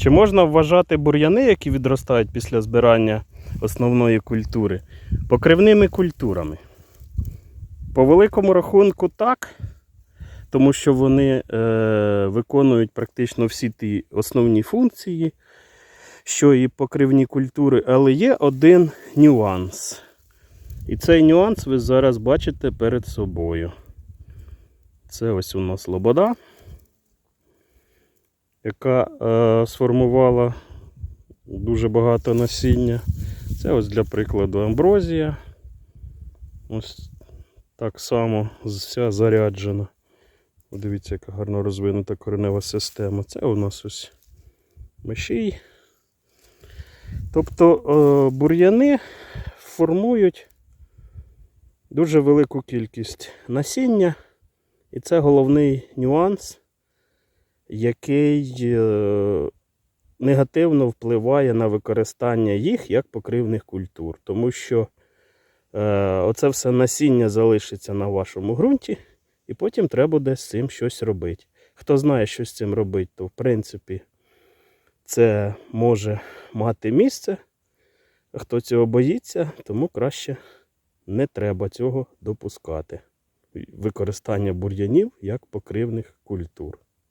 Чи можна вважати бур'яни, які відростають після збирання основної культури, покривними культурами? По великому рахунку так, тому що вони е, виконують практично всі ті основні функції, що і покривні культури, але є один нюанс. І цей нюанс ви зараз бачите перед собою. Це ось у нас лобода, яка е, сформувала дуже багато насіння. Це ось для прикладу амброзія. Ось так само вся заряджена. Подивіться, яка гарно розвинута коренева система. Це у нас ось мишій. Тобто е, бур'яни формують дуже велику кількість насіння. І це головний нюанс, який е, негативно впливає на використання їх як покривних культур. Тому що е, оце все насіння залишиться на вашому ґрунті, і потім треба буде з цим щось робити. Хто знає, що з цим робити, то в принципі це може мати місце. Хто цього боїться, тому краще не треба цього допускати. Використання бур'янів як покривних культур.